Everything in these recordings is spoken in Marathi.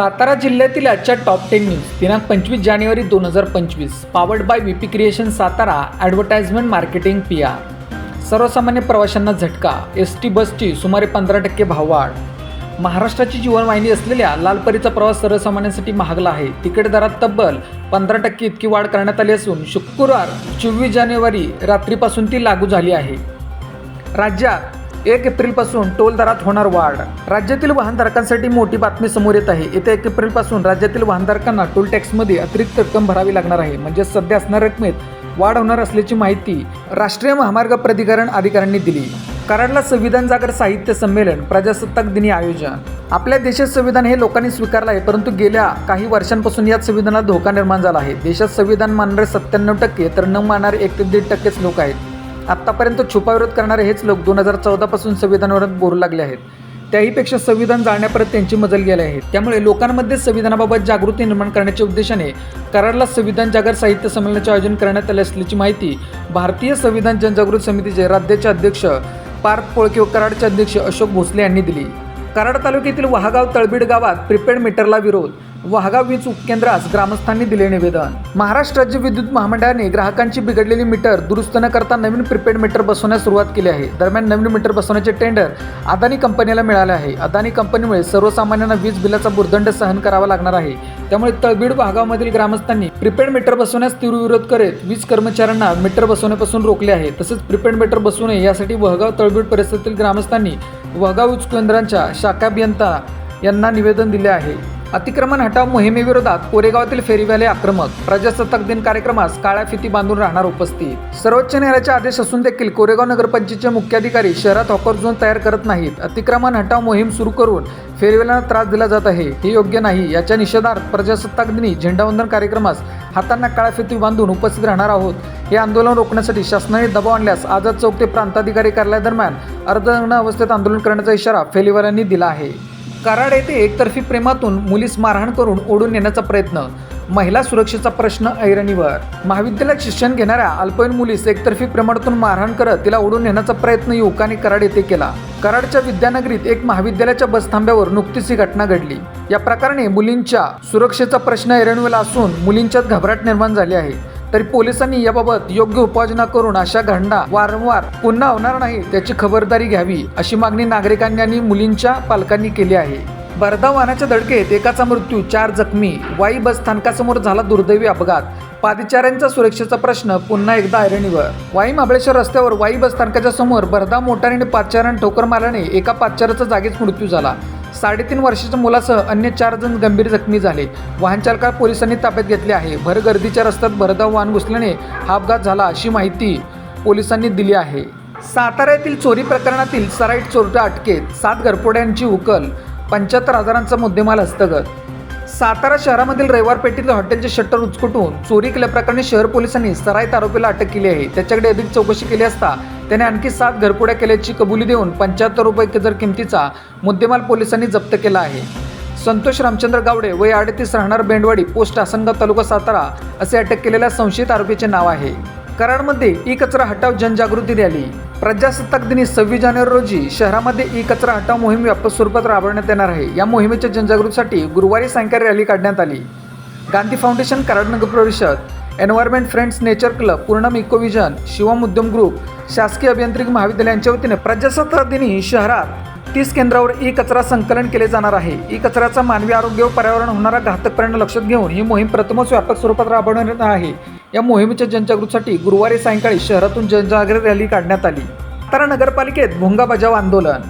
सातारा जिल्ह्यातील आजच्या टॉप टेन न्यूज दिनांक पंचवीस जानेवारी दोन हजार पंचवीस. Powered by V P creation Satara advertisement marketing P R सर्वसामान्य प्रवाशांना झटका. एस टी बसची सुमारे पंधरा टक्के भाववाढ. महाराष्ट्राची जीवनवाहिनी असलेल्या लालपरीचा प्रवास सर्वसामान्यांसाठी महागला आहे. तिकीट दरात तब्बल पंधरा टक्के इतकी वाढ करण्यात आली असून शुक्रवार चोवीस जानेवारी रात्रीपासून ती लागू झाली आहे. राज्यात एक एप्रिलपासून टोल दरात होणार वाढ. राज्यातील वाहनधारकांसाठी मोठी बातमी समोर येत आहे. येत्या एक एप्रिलपासून राज्यातील वाहनधारकांना टोल टॅक्समध्ये अतिरिक्त रक्कम भरावी लागणार आहे. म्हणजे सध्या असणाऱ्या रकमेत वाढ होणार असल्याची माहिती राष्ट्रीय महामार्ग प्राधिकरण अधिकाऱ्यांनी दिली. कराडला संविधान जागर साहित्य संमेलन प्रजासत्ताक दिनी आयोजन. आपल्या देशात संविधान हे लोकांनी स्वीकारलं आहे परंतु गेल्या काही वर्षांपासून या संविधानाला धोका निर्माण झाला आहे. देशात संविधान मानणारे सत्त्याण्णव टक्के तर न मानणारे एक ते दीड टक्केच लोक आहेत. आत्तापर्यंत छुपा विरोध करणारे हेच लोक दोन हजार चौदापासून संविधानावरून बोलू लागले आहेत. त्याहीपेक्षा संविधान जाळण्यापर्यंत त्यांची मजल गेली आहे. त्यामुळे लोकांमध्ये संविधानाबाबत जागृती निर्माण करण्याच्या उद्देशाने कराडला संविधान जागर साहित्य संमेलनाचे आयोजन करण्यात आले असल्याची माहिती भारतीय संविधान जनजागृती समितीचे राज्याचे अध्यक्ष पार्थ पोळके व कराडचे अध्यक्ष अशोक भोसले यांनी दिली. कराड तालुक्यातील वहागाव तळबीड गावात प्रिपेड मीटरला विरोध. वहागाव वीज उपकेंद्रास ग्रामस्थांनी दिले निवेदन. महाराष्ट्र राज्य विद्युत महामंडळाने ग्राहकांची बिघडलेली मीटर दुरुस्त न करता नवीन प्रिपेड मीटर बसवण्यास सुरुवात केली आहे. दरम्यान नवीन मीटर बसवण्याचे टेंडर अदानी कंपनीला मिळाले आहे. अदानी कंपनीमुळे सर्वसामान्यांना वीज बिलाचा बुर्दंड सहन करावा लागणार आहे. त्यामुळे तळबीड भागामधील ग्रामस्थांनी प्रिपेड मीटर बसवण्यास तीव्र विरोध करत वीज कर्मचाऱ्यांना मीटर बसवण्यापासून रोखले आहे. तसेच प्रिपेड मीटर बसवू नये यासाठी वहगाव तळबीड परिसरातील ग्रामस्थांनी वहगाव वीज केंद्रांच्या शाखा अभियंता यांना निवेदन दिले आहे. अतिक्रमण हटाव मोहिमेविरोधात कोरेगावातील फेरीवाले आक्रमक. प्रजासत्ताक दिन कार्यक्रमास काळ्या फिती बांधून राहणार उपस्थित. सर्वोच्च न्यायालयाचे आदेश असून देखील कोरेगाव नगरपंचायतचे मुख्याधिकारी शहरात हॉकर झोन तयार करत नाहीत. अतिक्रमण हटाव मोहीम सुरू करून फेरीवाल्यांना त्रास दिला जात आहे. हे योग्य नाही. याच्या निषेधार्थ प्रजासत्ताक दिनी झेंडावंदन कार्यक्रमास हातांना काळ्या फिती बांधून उपस्थित राहणार आहोत. हे आंदोलन रोखण्यासाठी शासनाने दबाव आणल्यास आझाद चौक ते प्रांताधिकारी कार्यालयादरम्यान अर्धनग्न अवस्थेत आंदोलन करण्याचा इशारा फेरीवाल्यांनी दिला आहे. कराड येथे एकतर्फी प्रेमातून मुलीस मारहाण करून ओढून नेण्याचा प्रयत्न. महिला सुरक्षेचा प्रश्न ऐरणीवर. महाविद्यालयात शिक्षण घेणाऱ्या अल्पवयीन मुलीस एकतर्फी प्रेमातून मारहाण करत तिला ओढून नेण्याचा प्रयत्न युवकाने कराड येथे केला. कराडच्या विद्यानगरीत एक महाविद्यालयाच्या बसथांब्यावर नुकतीच ही घटना घडली. या प्रकारे मुलींच्या सुरक्षेचा प्रश्न ऐरणीवर असून मुलींच्यात घबराट निर्माण झाली आहे. तरी पोलिसांनी याबाबत योग्य उपाययोजना करून अशा घटना वारंवार पुन्हा होणार नाही त्याची खबरदारी घ्यावी अशी मागणी नागरिकांनी आणि मुलींच्या पालकांनी केली आहे. भरधाव वाहनाच्या धडकेत एकाचा मृत्यू चार जखमी वाई बस स्थानकासमोर झाला दुर्दैवी अपघात. पादचाऱ्यांचा सुरक्षेचा प्रश्न पुन्हा एकदा ऐरणीवर. वाई महाबळेश्वर रस्त्यावर वाई बस स्थानकाच्या समोर भरधाव मोटारीने पादचाऱ्यानं ठोकर मारल्याने एका पादचाऱ्याचा जागीच मृत्यू झाला. साडेतीन वर्षाच्या मुलासह अन्य चार जण गंभीर जखमी झाले. वाहनचालकाला पोलिसांनी ताब्यात घेतले आहे. भरगर्दीच्या रस्त्यात भरधाव वाहन घुसल्याने हा अपघात झाला अशी माहिती पोलिसांनी दिली आहे. सातारा येथील चोरी प्रकरणातील सराईट चोरट्या अटकेत. सात घरपोड्यांची उकल. पंच्याहत्तर हजारांचा मुद्देमाल हस्तगत. सातारा शहरामधील रविवार पेठेतील हॉटेलचे शटर उचकटून चोरी केल्याप्रकरणी शहर पोलिसांनी सराईत आरोपीला अटक केली आहे. त्याच्याकडे अधिक चौकशी केली असता त्याने आणखी सात घरपोड्या केल्याची कबुली देऊन पंच्याहत्तर रुपये किजर किमतीचा मुद्देमाल पोलिसांनी जप्त केला आहे. संतोष रामचंद्र गावडे वय अडतीस राहणार बेंडवाडी पोस्ट आसनगाव तालुका सातारा असे अटक केलेल्या संशयित आरोपीचे नाव आहे. कराडमध्ये ई कचरा हटाव जनजागृती रॅली. प्रजासत्ताक दिनी सव्वीस जानेवारी रोजी शहरामध्ये ई कचरा हटाव मोहीम व्यापक स्वरूपात राबवण्यात येणार आहे. या मोहिमेच्या जनजागृतीसाठी गुरुवारी सायंकाळी रॅली काढण्यात आली. गांधी फाउंडेशन कराड नगर परिषद environment friends nature club Purnam Ecovision Shivam Udyam group शासकीय अभियांत्रिकी महाविद्यालयांच्या वतीने प्रजासत्ताक दिनी शहरात तीस केंद्रावर ई कचरा संकलन केले जाणार आहे. ई कचऱ्याचा मानवी आरोग्य व पर्यावरण होणारा घातक परिणाम लक्षात घेऊन ही मोहीम प्रथमच व्यापक स्वरूपात राबवण्यात येणार आहे. या मोहिमेच्या जनजागृतीसाठी गुरुवारी सायंकाळी शहरातून जनजागृती रॅली काढण्यात आली. सातारा नगरपालिकेत भोंगा बजाव आंदोलन.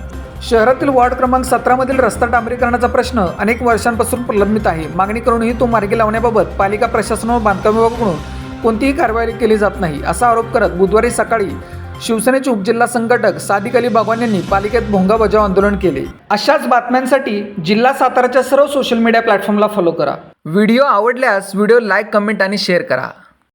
शहरातील वॉर्ड क्रमांक सतरामधील रस्ता डांबरीकरणाचा प्रश्न अनेक वर्षांपासून प्रलंबित आहे. मागणी करूनही तो मार्गी लावण्याबाबत पालिका प्रशासन व बांधकाम विभागाकडून कोणतीही कारवाई केली जात नाही असा आरोप करत बुधवारी सकाळी शिवसेनेचे उपजिल्हा संघटक सादिक अली बागवान यांनी पालिकेत भोंगा बजाव आंदोलन केले. अशाच बातम्यांसाठी जिल्हा साताराच्या सर्व सोशल मीडिया प्लॅटफॉर्मला फॉलो करा. व्हिडिओ आवडल्यास व्हिडिओ लाईक कमेंट आणि शेअर करा.